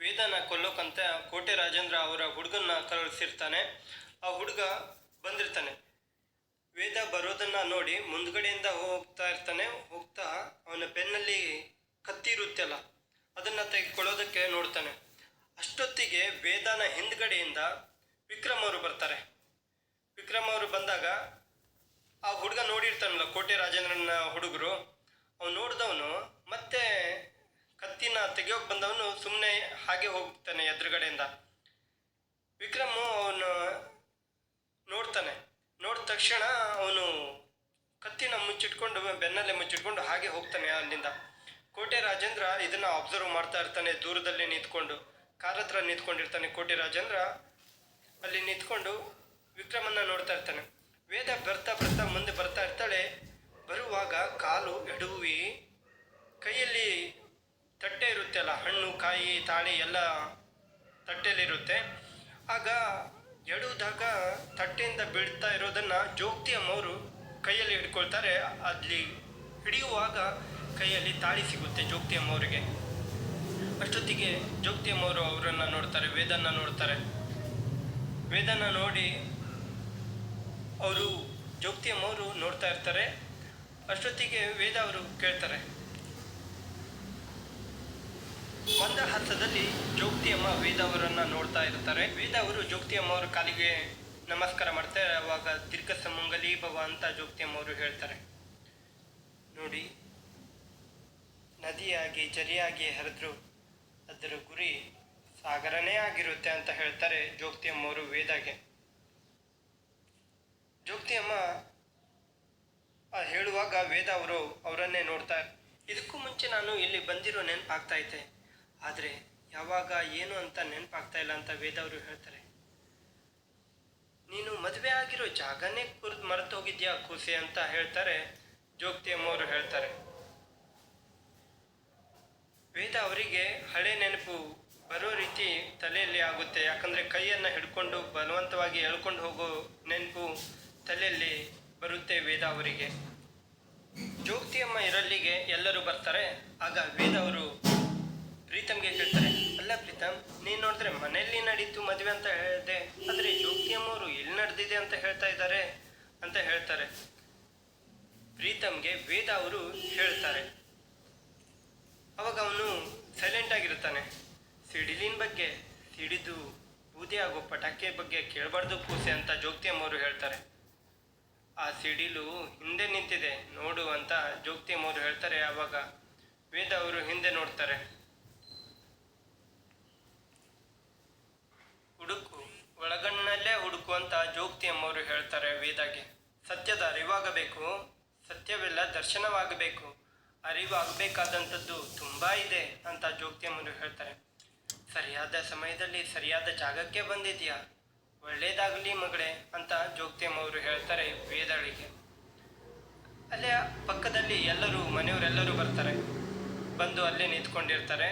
ವೇದನ ಕೊಲ್ಲೋಕಂತ ಕೋಟೆ ರಾಜೇಂದ್ರ ಅವರ ಹುಡುಗನ್ನ ಕಳಿಸಿರ್ತಾನೆ ಆ ಹುಡುಗ ಬಂದಿರ್ತಾನೆ. ವೇದ ಬರೋದನ್ನ ನೋಡಿ ಮುಂದ್ಗಡೆಯಿಂದ ಹೋಗ್ತಾ ಇರ್ತಾನೆ. ಹೋಗ್ತಾ ಅವನ ಬೆನ್ನಲ್ಲಿ ಕತ್ತಿ ಇರುತ್ತಲ್ಲ, ಅದನ್ನ ತೆಗೆದುಕೊಳ್ಳೋದಕ್ಕೆ ನೋಡ್ತಾನೆ. ಅಷ್ಟೊತ್ತಿಗೆ ವೇದನ ಹಿಂದ್ಗಡೆಯಿಂದ ವಿಕ್ರಮ್ ಅವರು ಬರ್ತಾರೆ. ವಿಕ್ರಮ್ ಅವರು ಬಂದಾಗ ಆ ಹುಡುಗ ನೋಡಿರ್ತಾನಲ್ಲ ಕೋಟೆ ರಾಜೇಂದ್ರನ ಹುಡುಗರು. ಅವ್ನು ನೋಡಿದವನು ಮತ್ತೆ ಕತ್ತಿನ ತೆಗಿಯೋಕೆ ಬಂದವನು ಸುಮ್ಮನೆ ಹಾಗೆ ಹೋಗ್ತಾನೆ ಎದುರುಗಡೆಯಿಂದ. ವಿಕ್ರಮ್ ಅವನು ನೋಡ್ತಾನೆ. ನೋಡಿದ ತಕ್ಷಣ ಅವನು ಕತ್ತಿನ ಮುಚ್ಚಿಟ್ಕೊಂಡು, ಬೆನ್ನಲ್ಲೇ ಮುಚ್ಚಿಟ್ಕೊಂಡು ಹಾಗೆ ಹೋಗ್ತಾನೆ ಅಲ್ಲಿಂದ. ಕೋಟೆ ರಾಜೇಂದ್ರ ಇದನ್ನ ಅಬ್ಸರ್ವ್ ಮಾಡ್ತಾ ಇರ್ತಾನೆ, ದೂರದಲ್ಲಿ ನಿಂತ್ಕೊಂಡು. ಕಾರ್ ಹತ್ರ ನಿಂತ್ಕೊಂಡಿರ್ತಾನೆ ಕೋಟೆ ರಾಜೇಂದ್ರ. ಅಲ್ಲಿ ನಿಂತ್ಕೊಂಡು ವಿಕ್ರಮನ್ನ ನೋಡ್ತಾ ಇರ್ತಾನೆ. ವೇದ ಬರ್ತಾ ಬರ್ತಾ ಮುಂದೆ ಬರ್ತಾ ಇರ್ತಾಳೆ. ಬರುವಾಗ ಕಾಲು ಎಡುವಿ ಕೈಯಲ್ಲಿ ತಟ್ಟೆ ಇರುತ್ತೆ ಅಲ್ಲ ಹಣ್ಣು, ಕಾಯಿ, ತಾಳಿ ಎಲ್ಲ ತಟ್ಟೆಯಲ್ಲಿರುತ್ತೆ. ಆಗ ಎಡುವುದಾಗ ತಟ್ಟೆಯಿಂದ ಬೀಳ್ತಾ ಇರೋದನ್ನ ಜೋಗ್ತಿ ಅಮ್ಮವರು ಕೈಯಲ್ಲಿ ಹಿಡ್ಕೊಳ್ತಾರೆ. ಅಲ್ಲಿ ಹಿಡಿಯುವಾಗ ಕೈಯಲ್ಲಿ ತಾಳಿ ಸಿಗುತ್ತೆ ಜೋಗ್ತಿ ಅಮ್ಮವರಿಗೆ. ಅಷ್ಟೊತ್ತಿಗೆ ಜೋಗ್ತಿ ಅಮ್ಮವರು ಅವರನ್ನು ನೋಡ್ತಾರೆ, ವೇದನ್ನ ನೋಡ್ತಾರೆ. ವೇದನ ನೋಡಿ ಅವರು ಜೋಗ್ತಿ ಅಮ್ಮವರು ನೋಡ್ತಾ ಇರ್ತಾರೆ. ಅಷ್ಟೊತ್ತಿಗೆ ವೇದ ಅವರು ಕೇಳ್ತಾರೆ ಒಂದ ಹಂತದಲ್ಲಿ ಜೋಗ್ತಿ ಅಮ್ಮ ವೇದ ಅವರನ್ನ ನೋಡ್ತಾ ಇರ್ತಾರೆ. ವೇದ ಅವರು ಜೋಗ್ತಿ ಅಮ್ಮ ಅವರ ಕಾಲಿಗೆ ನಮಸ್ಕಾರ ಮಾಡ್ತಾರೆ. ಅವಾಗ ದೀರ್ಘ ಸಮಂಗಲಿ ಭವ ಅಂತ ಜೋಗ್ತಿ ಅಮ್ಮ ಅವರು ಹೇಳ್ತಾರೆ. ನೋಡಿ, ನದಿಯಾಗಿ, ಜರಿಯಾಗಿ ಹರಿದ್ರು. ಅದರ ಗುರಿ ಸಾಗರನೇ ಆಗಿರುತ್ತೆ ಅಂತ ಹೇಳ್ತಾರೆ ಜೋಗ್ತಿ ಅಮ್ಮವರು ವೇದಾಗೆ. ಜೋಗ್ತಿ ಅಮ್ಮ ಆ ಹೇಳುವಾಗ ವೇದ ಅವರು ಅವರನ್ನೇ ನೋಡ್ತಾರೆ ಇದಕ್ಕೂ ಮುಂಚೆ ನಾನು ಇಲ್ಲಿ ಬಂದಿರೋ ನೆನಪಾಗ್ತಾ ಇದ್ದೆ ಆದರೆ ಯಾವಾಗ ಏನು ಅಂತ ನೆನಪಾಗ್ತಾ ಇಲ್ಲ ಅಂತ ವೇದವರು ಹೇಳ್ತಾರೆ. ನೀನು ಮದುವೆ ಆಗಿರೋ ಜಾಗನೇ ಕುರ್ದು ಮರೆತು ಹೋಗಿದ್ಯಾ ಕೂಸೆ ಅಂತ ಹೇಳ್ತಾರೆ ಜೋಗ್ತಿ ಅಮ್ಮವರು ಹೇಳ್ತಾರೆ. ವೇದ ಅವರಿಗೆ ಹಳೆ ನೆನಪು ಬರೋ ರೀತಿ ತಲೆಯಲ್ಲಿ ಆಗುತ್ತೆ. ಯಾಕಂದ್ರೆ ಕೈಯನ್ನು ಹಿಡ್ಕೊಂಡು ಬಲವಂತವಾಗಿ ಎಳ್ಕೊಂಡು ಹೋಗೋ ನೆನಪು ತಲೆಯಲ್ಲಿ ಬರುತ್ತೆ ವೇದ ಅವರಿಗೆ. ಜೋಗ್ತಿಯಮ್ಮ ಇರಲ್ಲಿಗೆ ಎಲ್ಲರೂ ಬರ್ತಾರೆ. ಆಗ ವೇದ ಅವರು ಪ್ರೀತಮ್ಗೆ ಕೇಳ್ತಾರೆ, ಅಲ್ಲ ಪ್ರೀತಮ್, ನೀನ್ ನೋಡಿದ್ರೆ ಮನೆಯಲ್ಲಿ ನಡೀತು ಮದುವೆ ಅಂತ ಹೇಳಿದೆ ಆದ್ರೆ ಜ್ಯೋತಿ ಅವರು ಎಲ್ಲಿ ನಡೆದಿದೆ ಅಂತ ಹೇಳ್ತಾ ಇದ್ದಾರೆ ಅಂತ ಹೇಳ್ತಾರೆ. ಪ್ರೀತಮ್ಗೆ ವೇದ ಅವರು ಹೇಳ್ತಾರೆ. ಅವಾಗ ಅವನು ಸೈಲೆಂಟ್ ಆಗಿರ್ತಾನೆ ಸಿಡಿಲಿನ ಬಗ್ಗೆ, ಸಿಡಿದು ಬೂದಿ ಆಗೋ ಪಟಾಕಿ ಬಗ್ಗೆ ಕೇಳಬಾರ್ದು ಕೂಸೆ ಅಂತ ಜೋಗ್ತಿ ಅಮ್ಮವರು ಹೇಳ್ತಾರೆ. ಆ ಸಿಡಿಲು ಹಿಂದೆ ನಿಂತಿದೆ, ನೋಡು ಅಂತ ಜೋಗ್ತಿ ಅಮ್ಮವರು ಹೇಳ್ತಾರೆ ಆವಾಗ ವೇದ ಅವರು ಹಿಂದೆ ನೋಡ್ತಾರೆ. ಹುಡುಕು, ಒಳಗಣ್ಣಲ್ಲೇ ಹುಡುಕು ಅಂತ ಜೋಗ್ತಿ ಅಮ್ಮವರು ಹೇಳ್ತಾರೆ ವೇದಾಗೆ. ಸತ್ಯದ ಅರಿವಾಗಬೇಕು ಸತ್ಯವೆಲ್ಲ ದರ್ಶನವಾಗಬೇಕು, ಅರಿವಾಗಬೇಕಾದಂಥದ್ದು ತುಂಬ ಇದೆ ಅಂತ ಜೋಗ್ತಿ ಅಮ್ಮರು ಹೇಳ್ತಾರೆ. ಸರಿಯಾದ ಸಮಯದಲ್ಲಿ ಸರಿಯಾದ ಜಾಗಕ್ಕೆ ಬಂದಿದೆಯಾ? ಒಳ್ಳೇದಾಗಲಿ ಮಗಳೇ ಅಂತ ಜೋಗ್ತಿ ಅಮ್ಮವರು ಹೇಳ್ತಾರೆ ವೇದಳಿಗೆ. ಅಲ್ಲೇ ಪಕ್ಕದಲ್ಲಿ ಎಲ್ಲರೂ ಮನೆಯವರೆಲ್ಲರೂ ಬರ್ತಾರೆ. ಬಂದು ಅಲ್ಲೇ ನಿಂತ್ಕೊಂಡಿರ್ತಾರೆ.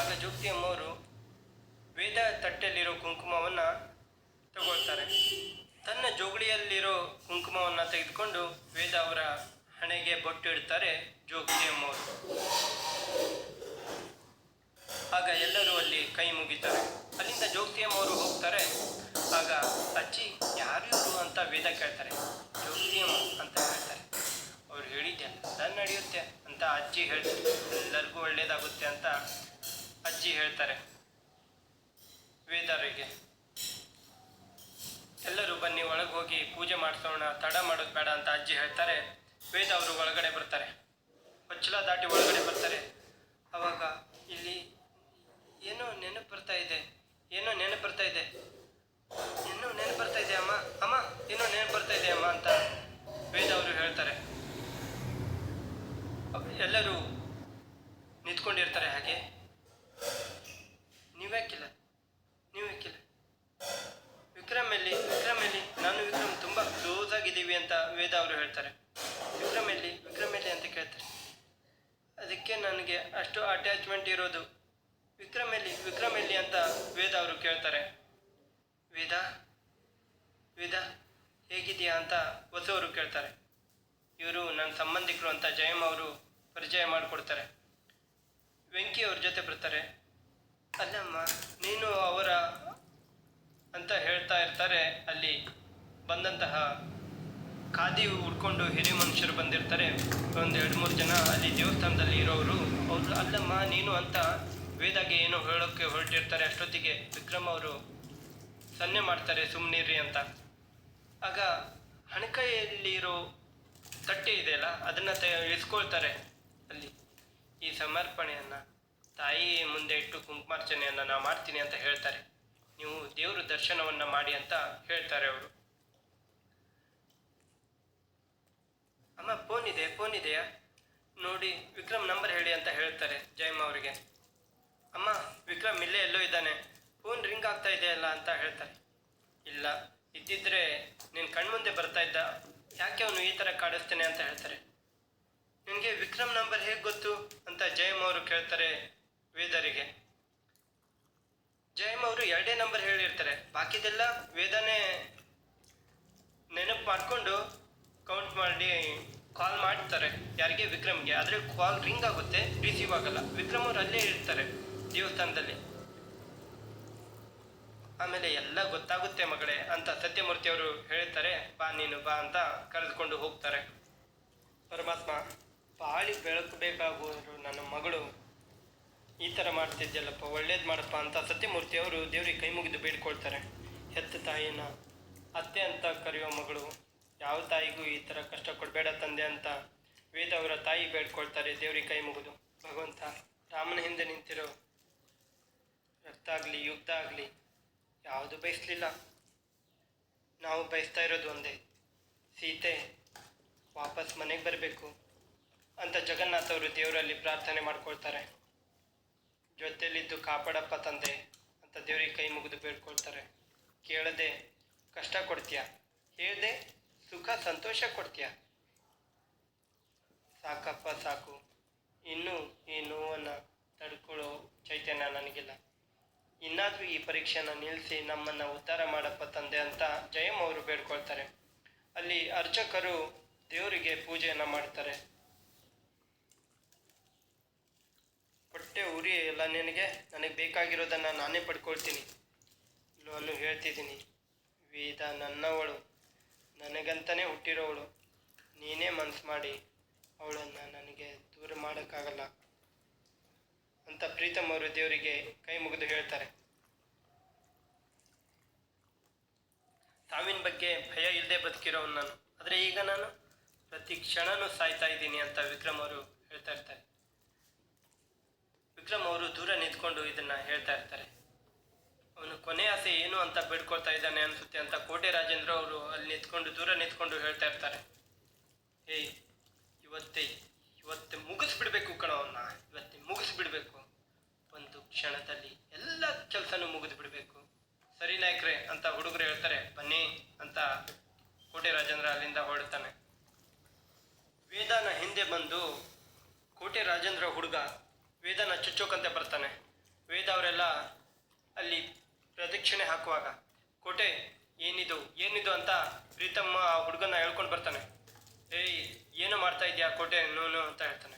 ಆಗ ಜೋಗ್ತಿ ಅಮ್ಮವರು ವೇದ ತಟ್ಟೆಯಲ್ಲಿರೋ ಕುಂಕುಮವನ್ನು ತಗೊಳ್ತಾರೆ. ತನ್ನ ಜೋಗಳಿಯಲ್ಲಿರೋ ಕುಂಕುಮವನ್ನು ತೆಗೆದುಕೊಂಡು ವೇದ ಅವರ ಹಣೆಗೆ ಬೊಟ್ಟು ಇಡ್ತಾರೆ ಅಮ್ಮವರು ಆಗ ಎಲ್ಲರೂ ಅಲ್ಲಿ ಕೈ ಮುಗಿತಾರೆ. ಅಲ್ಲಿಂದ ಜೋಗತಿ ಅಮ್ಮವರು ಹೋಗ್ತಾರೆ. ಆಗ ಅಜ್ಜಿ ಯಾರ್ಯಾರು ಅಂತ ವೇದ ಕೇಳ್ತಾರೆ. ಜೋಗತಿಯಮ್ಮ ಅಂತ ಹೇಳ್ತಾರೆ. ಅವ್ರು ಹೇಳಿದ್ದೆಲ್ಲ ನಡೆಯುತ್ತೆ ಅಂತ ಅಜ್ಜಿ ಹೇಳ್ತಾರೆ. ಎಲ್ಲರಿಗೂ ಒಳ್ಳೇದಾಗುತ್ತೆ ಅಂತ ಅಜ್ಜಿ ಹೇಳ್ತಾರೆ. ವೇದರಿಗೆ. ಎಲ್ಲರೂ ಬನ್ನಿ, ಒಳಗೆ ಹೋಗಿ ಪೂಜೆ ಮಾಡಿಸೋಣ, ತಡ ಮಾಡೋದು ಬೇಡ ಅಂತ ಅಜ್ಜಿ ಹೇಳ್ತಾರೆ. ವೇದ ಅವರು ಒಳಗಡೆ ಬರ್ತಾರೆ. ಕಟ್ಟಿರೋದು ವಿಕ್ರಮ್ ಎಲ್ಲಿ ವಿಕ್ರಮ್ ಎಲ್ಲಿ ಅಂತ ವೇದ ಅವರು ಕೇಳ್ತಾರೆ. ವೇದ ವೇದ, ಹೇಗಿದೆಯಾ ಅಂತ ಹೊಸವರು ಕೇಳ್ತಾರೆ. ಇವರು ನನ್ನ ಸಂಬಂಧಿಕರು ಅಂತ ಜಯಮ್ ಅವರು ಪರಿಚಯ ಮಾಡಿಕೊಡ್ತಾರೆ. ವೆಂಕಿ ಅವ್ರ ಜೊತೆ ಬರ್ತಾರೆ. ಅಲ್ಲಮ್ಮ, ನೀನು ಅವರ ಅಂತ ಹೇಳ್ತಾ ಇರ್ತಾರೆ. ಅಲ್ಲಿ ಬಂದಂತಹ ಖಾದಿ ಉಡ್ಕೊಂಡು ಹಿರಿಯ ಮನುಷ್ಯರು ಬಂದಿರ್ತಾರೆ. ಒಂದು ಎರಡು ಮೂರು ಜನ ಅಲ್ಲಿ ದೇವಸ್ಥಾನದಲ್ಲಿ ಇರೋರು ಅವರು ಅಲ್ಲಮ್ಮ, ನೀನು ಅಂತ ವೇದಾಗೆ ಏನೋ ಹೇಳೋಕ್ಕೆ ಹೊರಟಿರ್ತಾರೆ, ಅಷ್ಟೊತ್ತಿಗೆ ವಿಕ್ರಮ್ ಅವರು ಸನ್ನೆ ಮಾಡ್ತಾರೆ ಸುಮ್ಮನಿರ್ರಿ ಅಂತ. ಆಗ ಹಣಕೈಯಲ್ಲಿರೋ ತಟ್ಟೆ ಇದೆಯಲ್ಲ, ಅದನ್ನು ತ, ಇಸ್ಕೊಳ್ತಾರೆ ಅಲ್ಲಿ. ಈ ಸಮರ್ಪಣೆಯನ್ನು, ತಾಯಿ ಮುಂದೆ ಇಟ್ಟು ಕುಂಕುಮಾರ್ಚನೆಯನ್ನು ನಾ ಮಾಡ್ತೀನಿ ಅಂತ ಹೇಳ್ತಾರೆ. ನೀವು ದೇವರು ದರ್ಶನವನ್ನು ಮಾಡಿ ಅಂತ ಹೇಳ್ತಾರೆ ಅವರು. ಅಮ್ಮ, ಫೋನ್ ಇದೆ, ಫೋನ್ ಇದೆಯಾ? ನೋಡಿ, ವಿಕ್ರಮ್ ನಂಬರ್ ಹೇಳಿ ಅಂತ ಹೇಳ್ತಾರೆ ಜಯಮ್ಮ ಅವರಿಗೆ. ಅಮ್ಮ, ವಿಕ್ರಮ್ ಇಲ್ಲೇ ಎಲ್ಲೋ ಇದ್ದಾನೆ. ಫೋನ್ ರಿಂಗ್ ಆಗ್ತಾ ಇದೆಯಲ್ಲ ಅಂತ ಹೇಳ್ತಾರೆ. ಇಲ್ಲ, ಇದ್ದಿದ್ರೆ ನಿನ್ನ ಕಣ್ಮುಂದೆ ಬರ್ತಾ ಇದ್ದ. ಯಾಕೆ ಅವನು ಈ ಥರ ಕಾಡಿಸ್ತಾನೆ ಅಂತ ಹೇಳ್ತಾರೆ. ನಿನಗೆ ವಿಕ್ರಮ್ ನಂಬರ್ ಹೇಗೆ ಗೊತ್ತು ಅಂತ ಜಯಮ್ ಅವರು ಕೇಳ್ತಾರೆ ವೇದರಿಗೆ. ಜಯಮ್ ಅವರು ಎರಡೇ ನಂಬರ್ ಹೇಳಿರ್ತಾರೆ. ಬಾಕಿದೆಲ್ಲ ವೇದನೇ ನೆನಪು ಮಾಡಿಕೊಂಡು ಕೌಂಟ್ ಮಾಡಿ ಕಾಲ್ ಮಾಡ್ತಾರೆ. ಯಾರಿಗೆ? ವಿಕ್ರಮ್ಗೆ. ಆದರೆ ಕಾಲ್ ರಿಂಗ್ ಆಗುತ್ತೆ ರಿಸೀವ್ ಆಗಲ್ಲ. ವಿಕ್ರಮ್ ಅವ್ರು ಅಲ್ಲೇ ಇರ್ತಾರೆ, ದೇವಸ್ಥಾನದಲ್ಲಿ. ಆಮೇಲೆ ಎಲ್ಲ ಗೊತ್ತಾಗುತ್ತೆ ಮಗಳೇ ಅಂತ ಸತ್ಯಮೂರ್ತಿ ಅವರು ಹೇಳ್ತಾರೆ, ಬಾ ನೀನು, ಬಾ ಅಂತ ಕರೆದುಕೊಂಡು ಹೋಗ್ತಾರೆ. ಪರಮಾತ್ಮ ಬಾಳಿ ಬೆಳಕು ಬೇಕಾಗುವರು ನನ್ನ ಮಗಳು. ಈ ಥರ ಮಾಡ್ತಿದ್ಯಲ್ಲಪ್ಪ, ಒಳ್ಳೇದು ಮಾಡಪ್ಪ ಅಂತ ಸತ್ಯಮೂರ್ತಿ ಅವರು ದೇವ್ರಿಗೆ ಕೈ ಮುಗಿದು ಬೇಡ್ಕೊಳ್ತಾರೆ. ಹೆತ್ತ ತಾಯಿನ, ಅತ್ತೆ ಅಂತ ಕರೆಯೋ ಮಗಳು. ಯಾವ ತಾಯಿಗೂ ಈ ಥರ ಕಷ್ಟ ಕೊಡಬೇಡ ತಂದೆ ಅಂತ ವೇದ ಅವರ ತಾಯಿ ಬೇಡ್ಕೊಳ್ತಾರೆ ದೇವ್ರಿಗೆ ಕೈ ಮುಗಿದು. ಭಗವಂತ ರಾಮನ ಹಿಂದೆ ನಿಂತಿರೋ ರಕ್ತ ಆಗಲಿ, ಯುದ್ಧ ಆಗಲಿ, ಯಾವುದು ಬಯಸಲಿಲ್ಲ. ನಾವು ಬಯಸ್ತಾ ಇರೋದು ಒಂದೇ, ಸೀತೆ ವಾಪಸ್ ಮನೆಗೆ ಬರಬೇಕು ಅಂತ ಜಗನ್ನಾಥ ಅವರು ದೇವರಲ್ಲಿ ಪ್ರಾರ್ಥನೆ ಮಾಡ್ಕೊಳ್ತಾರೆ. ಜೊತೆಯಲ್ಲಿದ್ದು ಕಾಪಾಡಪ್ಪ ತಂದೆ ಅಂತ ದೇವರಿಗೆ ಕೈ ಮುಗಿದು ಬೇಡ್ಕೊಳ್ತಾರೆ. ಕೇಳದೆ ಕಷ್ಟ ಕೊಡ್ತೀಯ? ಹೇಳ್ದೆ ಸುಖ ಸಂತೋಷ ಕೊಡ್ತೀಯ? ಸಾಕಪ್ಪ, ಸಾಕು. ಇನ್ನು ಈ ನೋವನ್ನು ತಡ್ಕೊಳ್ಳೋ ಚೈತನ್ಯ ನನಗಿಲ್ಲ. ಇನ್ನಾದರೂ ಈ ಪರೀಕ್ಷೆನ ನಿಲ್ಲಿಸಿ ನಮ್ಮನ್ನು ಉದ್ಧಾರ ಮಾಡಪ್ಪ ತಂದೆ ಅಂತ ಜಯಂ ಅವರು ಬೇಡ್ಕೊಳ್ತಾರೆ. ಅಲ್ಲಿ ಅರ್ಚಕರು ದೇವರಿಗೆ ಪೂಜೆಯನ್ನು ಮಾಡ್ತಾರೆ. ಹೊಟ್ಟೆ ಉರಿ ಎಲ್ಲ ನಿನಗೆ? ನನಗೆ ಬೇಕಾಗಿರೋದನ್ನು ನಾನೇ ಪಡ್ಕೊಳ್ತೀನಿ. ನಾನು ಹೇಳ್ತಿದ್ದೀನಿ, ವೇದ ನನ್ನವಳು. ನನಗಂತಲೇ ಹುಟ್ಟಿರೋವಳು. ನೀನೇ ಮನ್ಸು ಮಾಡಿ ಅವಳನ್ನು ನನಗೆ ದೂರ ಮಾಡೋಕ್ಕಾಗಲ್ಲ ಅಂತ ಪ್ರೀತಮ್ ಅವರು ದೇವರಿಗೆ ಕೈ ಮುಗಿದು ಹೇಳ್ತಾರೆ. ಸಾವಿನ ಬಗ್ಗೆ ಭಯ ಇಲ್ಲದೆ ಬದುಕಿರೋನು ನಾನು. ಆದರೆ ಈಗ ನಾನು ಪ್ರತಿ ಕ್ಷಣನೂ ಸಾಯ್ತಾ ಇದ್ದೀನಿ ಅಂತ ವಿಕ್ರಮ್ ಅವರು ಹೇಳ್ತಾ ಇರ್ತಾರೆ. ವಿಕ್ರಮ್ ಅವರು ದೂರ ನಿಂತ್ಕೊಂಡು ಇದನ್ನ ಹೇಳ್ತಾ ಇರ್ತಾರೆ. ಅವನು ಕೊನೆ ಆಸೆ ಏನು ಅಂತ ಬೇಡ್ಕೊಳ್ತಾ ಇದ್ದಾನೆ ಅನ್ಸುತ್ತೆ ಅಂತ ಕೋಟೆ ರಾಜೇಂದ್ರ ಅವರು ಅಲ್ಲಿ ನಿಂತ್ಕೊಂಡು ದೂರ ನಿಂತ್ಕೊಂಡು ಹೇಳ್ತಾ ಇರ್ತಾರೆ. ಏಯ್, ಇವತ್ತೇ, ಇವತ್ತು ಮುಗಿಸ್ಬಿಡ್ಬೇಕು ಕಣ ಅವನ್ನ ಇವತ್ತೇ ಮುಗಿಸ್ಬಿಡ್ಬೇಕು. ಒಂದು ಕ್ಷಣದಲ್ಲಿ ಎಲ್ಲ ಕೆಲಸನೂ ಮುಗಿದು ಬಿಡಬೇಕು ಸರಿ ನಾಯಕ್ರೆ ಅಂತ ಹುಡುಗರು ಹೇಳ್ತಾರೆ, ಬನ್ನಿ ಅಂತ ಕೋಟೆ ರಾಜೇಂದ್ರ ಅಲ್ಲಿಂದ ಹೊರಡ್ತಾನೆ. ವೇದನ ಹಿಂದೆ ಬಂದು ಕೋಟೆ ರಾಜೇಂದ್ರ ಹುಡುಗ ವೇದನ ಚುಚ್ಚೋಕಂತೆ ಬರ್ತಾನೆ. ವೇದ ಅವರೆಲ್ಲ ಅಲ್ಲಿ ಪ್ರದಕ್ಷಿಣೆ ಹಾಕುವಾಗ, ಕೋಟೆ, ಏನಿದು ಏನಿದು ಅಂತ ಪ್ರೀತಮ್ಮ ಆ ಹುಡುಗನ ಹೇಳ್ಕೊಂಡು ಬರ್ತಾನೆ. ಏಯ್, ಏನು ಮಾಡ್ತಾ ಇದೆಯಾ ಕೋಟೆ, ನೋನು ಅಂತ ಹೇಳ್ತಾನೆ.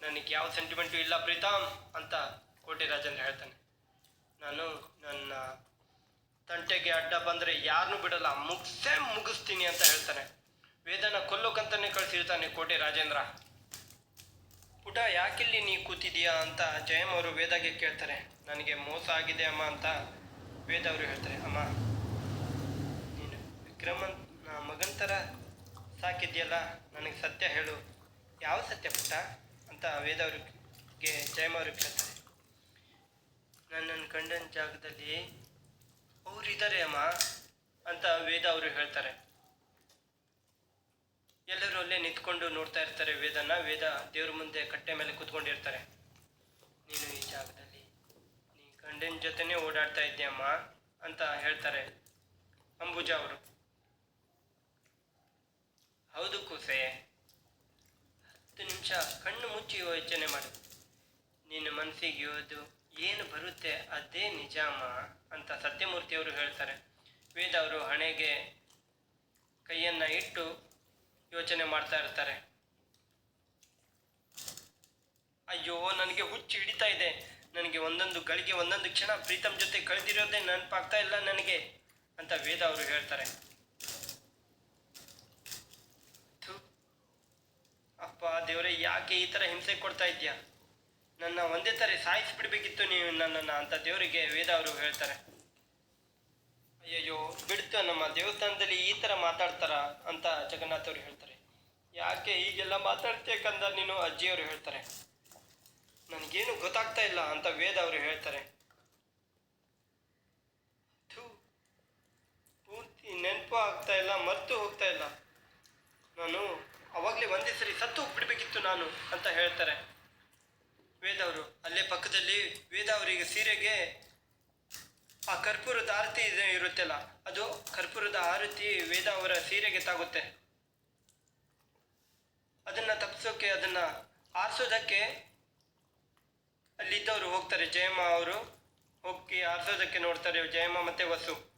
ನನಗೆ ಯಾವ ಸೆಂಟಿಮೆಂಟು ಇಲ್ಲ ಪ್ರೀತಮ್ ಅಂತ ಕೋಟೆ ರಾಜೇಂದ್ರ ಹೇಳ್ತಾನೆ. ನಾನು ನನ್ನ ತಂಟೆಗೆ ಅಡ್ಡ ಬಂದರೆ ಯಾರನ್ನೂ ಬಿಡಲ್ಲ, ಮುಗಿಸೇ ಮುಗಿಸ್ತೀನಿ ಅಂತ ಹೇಳ್ತಾನೆ. ವೇದನ ಕೊಲ್ಲೋಕಂತಾನೆ ಕಳಿಸಿರ್ತಾನೆ ಕೋಟೆ ರಾಜೇಂದ್ರ. ಪುಟ, ಯಾಕಿಲ್ಲಿ ನೀ ಕೂತಿದೀಯಾ? ಅಂತ ಜಯಮ್ ಅವರು ವೇದಾಗೆ ಕೇಳ್ತಾರೆ. ನನಗೆ ಮೋಸ ಆಗಿದೆ ಅಮ್ಮ ಅಂತ ವೇದ ಅವರು ಹೇಳ್ತಾರೆ, ಅಮ್ಮ, ನೀನು ವಿಕ್ರಮನ್ ಮಗನ ಥರ ಸಾಕಿದ್ಯಲ್ಲ ನನಗೆ ಸತ್ಯ ಹೇಳು. ಯಾವ ಸತ್ಯ ಪುಟ್ಟ? ಅಂತ ವೇದ ಅವ್ರಿಗೆ ಜಯಮ್ ಅವರು ಕೇಳ್ತಾರೆ. ನಾನು ನನ್ನ ಗಂಡನ ಜಾಗದಲ್ಲಿ ಅವ್ರು ಇದ್ದಾರೆ ಅಮ್ಮ, ಅಂತ ವೇದ ಅವರು ಹೇಳ್ತಾರೆ. ಎಲ್ಲರೂ ಅಲ್ಲೇ ನಿಂತ್ಕೊಂಡು ನೋಡ್ತಾ ಇರ್ತಾರೆ ವೇದನ. ವೇದ ದೇವ್ರ ಮುಂದೆ ಕಟ್ಟೆ ಮೇಲೆ ಕೂತ್ಕೊಂಡಿರ್ತಾರೆ. ನೀನು ಈ ಜಾಗದಲ್ಲಿ ಗಂಡನ ಜೊತೆನೇ ಓಡಾಡ್ತಾ ಇದ್ದೀಯಮ್ಮ ಅಂತ ಹೇಳ್ತಾರೆ ಅಂಬುಜ ಅವರು. ಹೌದು ಕೂಸೆ. ಹತ್ತು ನಿಮಿಷ ಕಣ್ಣು ಮುಚ್ಚಿ ಯೋಚನೆ ಮಾಡು. ನಿನ್ನ ಮನಸ್ಸಿಗೆ ಯೋದು ಏನು ಬರುತ್ತೆ ಅದೇ ನಿಜಾಮ ಅಂತ ಸತ್ಯಮೂರ್ತಿಯವರು ಹೇಳ್ತಾರೆ. ವೇದ ಅವರು ಹಣೆಗೆ ಕೈಯನ್ನು ಇಟ್ಟು ಯೋಚನೆ ಮಾಡ್ತಾ ಇರ್ತಾರೆ. ಅಯ್ಯೋ, ನನಗೆ ಹುಚ್ಚು ಹಿಡಿತಾ ಇದೆ. ನನಗೆ ಒಂದೊಂದು ಗಳಿಗೆ ಒಂದೊಂದು ಕ್ಷಣ ಪ್ರೀತಮ್ ಜೊತೆ ಕಳೆದಿರೋದೇ ನೆನಪಾಗ್ತಾ ಇಲ್ಲ ನನಗೆ ಅಂತ ವೇದ ಅವರು ಹೇಳ್ತಾರೆ. ಅಪ್ಪ ದೇವರೇ, ಯಾಕೆ ಈ ಥರ ಹಿಂಸೆ ಕೊಡ್ತಾ ಇದೆಯಾ ನನ್ನ ಒಂದೇ ಸಾರಿ ಸಾಯಿಸಿಬಿಡ್ಬೇಕಿತ್ತು ನೀವು ನನ್ನನ್ನು ಅಂತ ದೇವರಿಗೆ ವೇದ ಅವರು ಹೇಳ್ತಾರೆ. ಅಯ್ಯಯ್ಯೋ, ಬಿಡ್ತು ನಮ್ಮ ದೇವಸ್ಥಾನದಲ್ಲಿ ಈ ಥರ ಮಾತಾಡ್ತಾರಾ ಅಂತ ಜಗನ್ನಾಥ್ ಅವರು ಹೇಳ್ತಾರೆ. ಯಾಕೆ ಹೀಗೆಲ್ಲ ಮಾತಾಡ್ತೀಯ ಕಂದ ನೀನು? ಅಜ್ಜಿಯವರು ಹೇಳ್ತಾರೆ. ನನಗೇನು ಗೊತ್ತಾಗ್ತಾ ಇಲ್ಲ ಅಂತ ವೇದ ಅವರು ಹೇಳ್ತಾರೆ. ಪೂರ್ತಿ ನೆನಪು ಆಗ್ತಾ ಇಲ್ಲ, ಮರ್ತು ಹೋಗ್ತಾ ಇಲ್ಲ. ನಾನು ಅವಾಗಲೇ ಒಂದೇ ಸರಿ ಸತ್ತು ಹೋಗ್ಬಿಡ್ಬೇಕಿತ್ತು ನಾನು ಅಂತ ಹೇಳ್ತಾರೆ. ವೇದ ಅವರು, ಅಲ್ಲೇ ಪಕ್ಕದಲ್ಲಿ ವೇದ ಅವರಿಗೆ ಸೀರೆಗೆ ಆ ಕರ್ಪೂರದ ಆರತಿ ಇದೆ ಇರುತ್ತಲ್ಲ, ಅದು ಕರ್ಪೂರದ ಆರತಿ ವೇದ ಅವರ ಸೀರೆಗೆ ತಾಗುತ್ತೆ. ಅದನ್ನ ತಪ್ಪಿಸೋಕೆ ಅದನ್ನ ಆರಿಸೋದಕ್ಕೆ ಅಲ್ಲಿದ್ದವರು ಹೋಗ್ತಾರೆ. ಜಯಮ್ಮ ಅವರು ಹೋಗಿ ಆರಿಸೋದಕ್ಕೆ ನೋಡ್ತಾರೆ. ಜಯಮ್ಮ ಮತ್ತೆ ವಸು.